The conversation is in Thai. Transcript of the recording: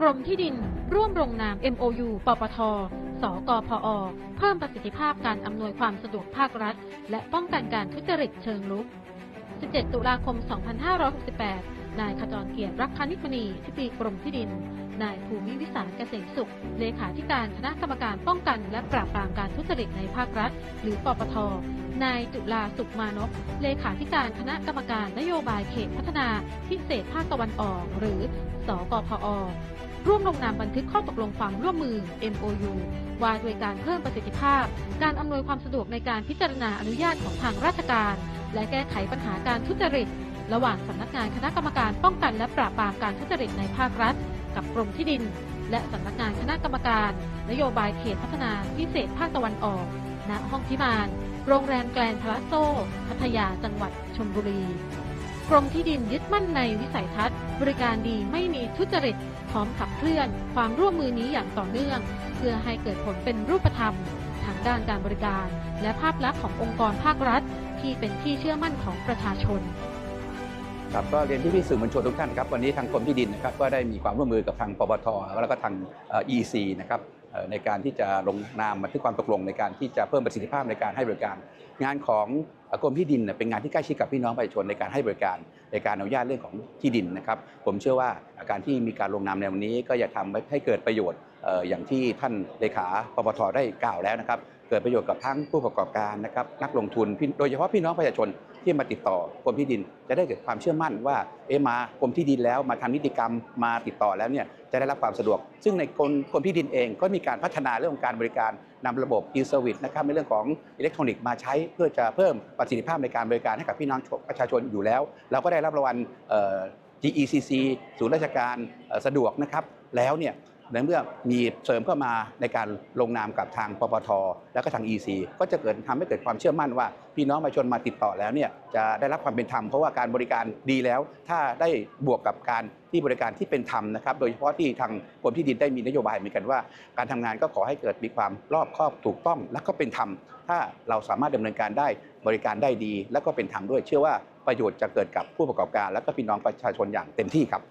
กรมที่ดิน ร่วมลงนาม MOU ปปท สกพอ เพิ่มประสิทธิภาพการอำนวยความสะดวกภาครัฐ และป้องกันการทุจริตเชิงลุก 17 ตุลาคม 2568 นายขจรเกียรติรักพานิชมณีที่ปรีกรมที่ดิน นายภูมิวิสารเกษมสุข เลขาธิการคณะกรรมการป้องกันและปราบปรามการทุจริตในภาครัฐ หรือปปท นายจุลาสุขมานพ เลขาธิการคณะกรรมการนโยบายเขตพัฒนาพิเศษภาคตะวันออก หรือ สกพอ ร่วมลงนามบันทึกข้อตกลงความร่วมมือ MOU ว่าด้วยการเพิ่มประสิทธิภาพ การอำนวยความสะดวกในการพิจารณาอนุญาตของทางราชการ และแก้ไขปัญหาการทุจริต ระหว่างสำนักงานคณะกรรมการป้องกันและปราบปรามการทุจริตในภาครัฐ กับกรมที่ดิน และสำนักงานคณะกรรมการ นโยบายเขตพัฒนาพิเศษภาคตะวันออก ณ ห้องพิมาน โรงแรมแกลนพลาโซ พัทยาจังหวัดชลบุรี กรมที่ดินยึดมั่นในวิสัยทัศน์ บริการดีไม่มีทุจริต พร้อมขับเคลื่อน ความร่วมมือนี้อย่างต่อเนื่อง เพื่อให้เกิดผลเป็นรูปธรรมทางด้านการบริการ และภาพลักษณ์ขององค์กรภาครัฐ ที่เป็นที่เชื่อมั่นของประชาชน ครับก็เรียนที่พี่สื่อมวลชนทุกท่านครับวันนี้ทางกรมที่ดินนะครับก็ได้มีความร่วมมือกับทางปปทแล้วก็ทางอ่อ EC นะครับในการที่จะลงนามบันทึกความตกลงในการที่จะเพิ่มประสิทธิภาพในการให้บริการ งานของกรมที่ดินเป็นงานที่ใกล้ชิดกับพี่น้องประชาชนในการให้บริการในการอนุญาตเรื่องของที่ดินนะครับ ผมเชื่อว่าการที่มีการลงนามในวันนี้ก็จะทำให้เกิดประโยชน์ อย่างที่ท่านเลขาปปทได้กล่าวแล้วนะครับ เกิดประโยชน์กับทั้งผู้ประกอบการนะครับนักลงทุนโดยเฉพาะพี่น้องประชาชนที่มาติดต่อกรมที่ดิน จะได้เกิดความเชื่อมั่นว่าเอมากรมที่ดินแล้วมาทำนิติกรรมมาติดต่อแล้วเนี่ยจะได้รับความสะดวก ซึ่งในกรมกรมที่ดินเองก็มีการพัฒนาเรื่องของการบริการนำระบบ e-service นะครับในเรื่องของอิเล็กทรอนิกส์มาใช้เพื่อจะเพิ่มประสิทธิภาพในการบริการให้กับพี่น้องประชาชนอยู่แล้ว เราก็ได้รับรางวัล GECC ศูนย์ราชการสะดวกนะครับแล้วเนี่ย ในเมื่อมีเสริมเข้ามาในการลงนามกับทางปปทแล้วก็ทาง EC ก็จะเกิดทำให้เกิดความเชื่อมั่นว่า พี่น้องประชาชนมาติดต่อแล้วเนี่ยจะได้รับความเป็นธรรมเพราะว่าการบริการดีแล้ว ถ้าได้บวกกับการที่บริการที่เป็นธรรมนะครับ โดยเฉพาะที่ทางกรมที่ดินได้มีนโยบายเหมือนกันว่า การทำงานก็ขอให้เกิดมีความรอบคอบถูกต้อง และก็เป็นธรรม ถ้าเราสามารถดำเนินการได้บริการได้ดี และก็เป็นธรรมด้วย เชื่อว่าประโยชน์จะเกิดกับผู้ประกอบการ และก็พี่น้องประชาชนอย่างเต็มที่ครับ